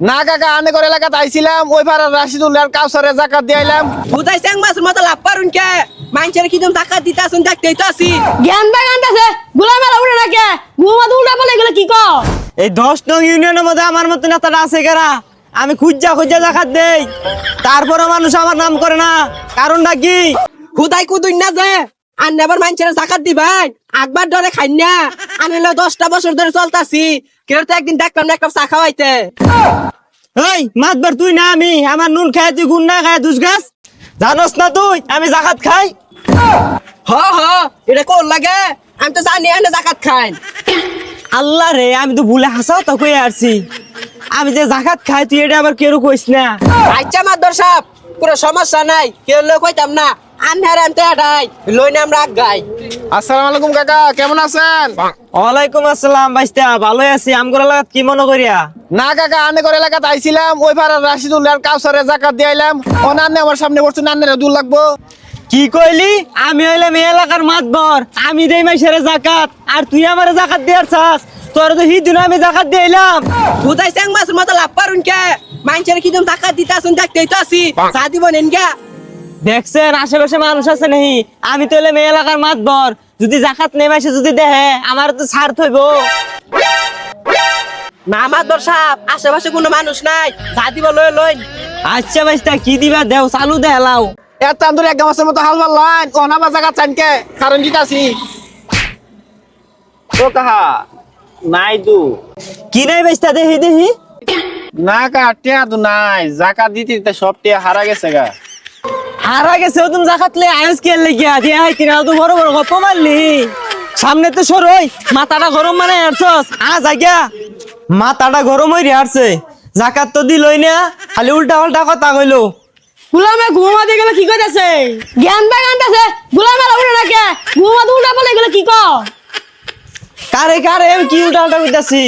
না কাকা আনে করে এলাকাত আইছিলাম ওই পাড়ার রাশিদুল্লাহ কাউসারে জাকাত দিয়াইলাম বুঝাই স্যাং মাসের মতো লাভ পারুন কে? মানুষের কি তুমি টাকা দিতে আসুন দেখতেই তো আসি জ্ঞান বা জ্ঞান আছে গুলা মেলা উড়ে রাখে ঘুমা উল্টা পালে এগুলো কি কও? এই দশ নং ইউনিয়নের মধ্যে আমার মতো নেতাটা আছে কেরা? আমি খুঁজা খুঁজা দেখাত দেই। তারপরে মানুষ আমার নাম করে না। কারণটা কি? হুদাই কুদুই না যে আর নেবার মানুষের জাকাত দিবেন একবার ধরে খাই না। আনলে দশটা বছর ধরে চলতাছি। কেউ তো একদিন দেখলাম না একটা চা খাওয়াইতে। এই মাতবার তুই না আমি। আমার নুন খাই তুই গুণ না খাই দুস গাছ। জানোস না তুই আমি জাকাত খাই। হ হ এটা কোন লাগে? আমি তো জানি এনে জাকাত খাই আল্লাহ রে আমি তো ভুলে হাসাও তো কই আসছি। আমি যে জাকাত খাই তুই এটা আবার কেউ কইস না। আচ্ছা মাদর সাহেব কোনো সমস্যা নাই। কেউ লোক কইতাম না। আনতে আটাই গাই। আসসালামু আলাইকুম কাকা কেমন আছেন? ওয়ালাইকুম আসসালাম আছি। আমগর লাগাত কি মনে করিয়া? না কাকা আনে করে এলাকাত আইছিলাম ওই কাউসারে জাকাত দিয়াইলাম ও নান্নে আমার সামনে বসছে নান্নের দূর লাগবো। কি কইলি? আমি হইলাম এই এলাকার মাতবর। আমি দেই মাইশের জাকাত আর তুই আমার জাকাত দেয়ার চাস তোর তো হি দিন আমি জাকাত দিলাম হুদাই স্যাং মাসের মতো লাভ পারুন কে? মানুষের কি তুমি টাকা দিতে আসুন দেখতেই তো আসি চা দিব নেন গা। দেখছেন আশেপাশে মানুষ আছে নাহি আমি তো হইলাম এই এলাকার মাতবর। যদি জাকাত মাইসে যদি দেহে আমার তো ছাড় থইব না মাদর সাহেব আশেপাশে কোনো মানুষ নাই। চা দিব লই লই আচ্ছা কি দিবা? দেও চালু এত আন্দোলন এক মতো হাল বা চানকে কারণ ও কাহা? নাই দু। কি নাই বাইস্তা দেহি দেহি? না কা টিয়া নাই। জাকাত দিতে সব টিয়া হারা গেছে গা। হারা গেছে তুমি জাকাত লে আয়স কে লেগিয়া দিয়া হাই কিনা তো বড় বড় গপ মারলি। সামনে তো সরই মাথাটা গরম মানে আরছস আ জাগিয়া মাথাটা গরম হই রিহারছে জাকাত তো দিলই না খালি উল্টা পাল্টা কথা কইলো। গুলামে ঘুমা দিয়ে গেলে কি কইতাছে? জ্ঞান বা জ্ঞান আছে গুলা মেলা উড়ে রাখে ঘুমা উল্টা পালে এগুলো কি কও? কারে কারে কি উল্টা পাল্টা কইতাছি?